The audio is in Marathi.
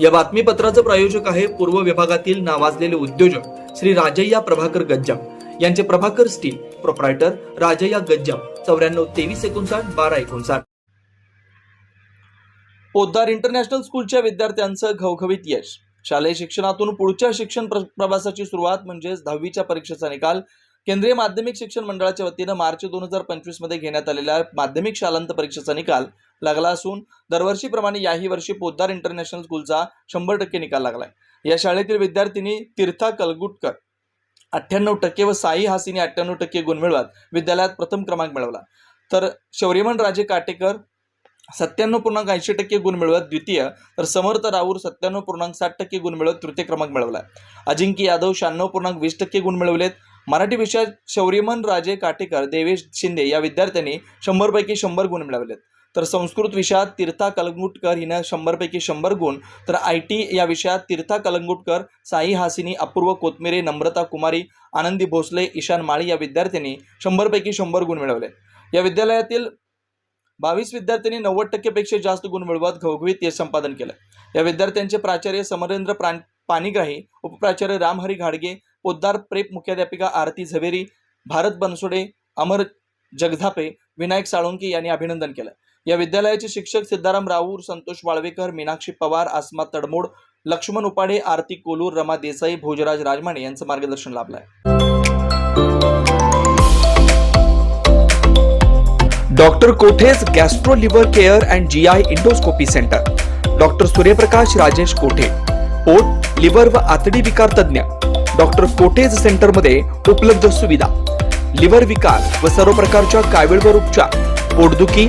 या बातमीपत्राचं प्रायोजक आहे पूर्व विभागातील नावाजलेले उद्योजक श्री राजय्या प्रभाकर गज्जाम. यांचे प्रभाकर स्टील प्रोप्रायटर राजय्या गज्जाम. चौऱ्याण्णव तेवीस एकोणसाठ बारा एकोणसाठ. पोद्दार इंटरनॅशनल स्कूलच्या विद्यार्थ्यांचं घवघवीत यश. शालेय शिक्षणातून पुढच्या शिक्षण प्रवासाची सुरुवात म्हणजेच दहावीच्या परीक्षेचा निकाल केंद्रीय माध्यमिक शिक्षण मंडळाच्या वतीनं मार्च दोन हजार पंचवीसमध्ये घेण्यात आलेल्या माध्यमिक शालांत परीक्षेचा निकाल लागला असून दरवर्षीप्रमाणे याही वर्षी पोद्दार इंटरनॅशनल स्कूलचा शंभर टक्के निकाल लागलाय. या शाळेतील विद्यार्थिनी तीर्था कलगुटकर अठ्ठ्याण्णव टक्के व साई हासिनी अठ्ठ्याण्णव टक्के गुण मिळवत विद्यालयात प्रथम क्रमांक मिळवला. तर शौर्यमन राजे काटेकर सत्त्याण्णव पूर्णांक ऐंशी टक्के गुण मिळवत द्वितीय तर समर्थ राऊर सत्त्याण्णव पूर्णांक साठ टक्के गुण मिळवत तृतीय क्रमांक मिळवला अजिंक्य यादव शहाण्णव पूर्णांक वीस टक्के गुण मिळवलेत मराठी विषयात शौर्यमन राजे काटेकर देवेश शिंदे या विद्यार्थ्यांनी शंभरपैकी शंभर गुण मिळवलेत. तर संस्कृत विषयात तीर्था कलंगुटकर हिनं शंभरपैकी शंभर गुण. तर आय टी या विषयात तीर्था कलंगुटकर साई हासिनी अपूर्व कोथमिरे नम्रता कुमारी आनंदी भोसले ईशान माळी या विद्यार्थ्यांनी शंभरपैकी शंभर गुण मिळवले. या विद्यालयातील बावीस विद्यार्थ्यांनी नव्वद टक्केपेक्षा जास्त गुण मिळवत घवघवीत यश संपादन केलं. या विद्यार्थ्यांचे प्राचार्य समरेंद्र प्राण पाणीग्राही उपप्राचार्य रामहरी घाडगे पोद्दार प्रेप मुख्याध्यापिका आरती झवेरी भारत बनसोडे अमर जगधापे विनायक साळुंके यांनी अभिनंदन केलं. या विद्यालयाचे शिक्षक सिद्धाराम राऊर संतोष वाळवेकर मीनाक्षी पवार आसमा तडमोड लक्ष्मण उपाडे आरती कोलूर रमा देसाई भोजराज राजमाने यांचं मार्गदर्शन लाभलंय. Doctor Kothe's gastro liver care and G I endoscopy centre. Doctor Suryaprakash Rajesh Kothe पोट लिव्हर व आतडी विकार तज्ज्ञ. डॉक्टर कोठेज सेंटरमध्ये उपलब्ध सुविधा. लिव्हर विकार व सर्व प्रकारच्या कावीळवर उपचार पोटदुखी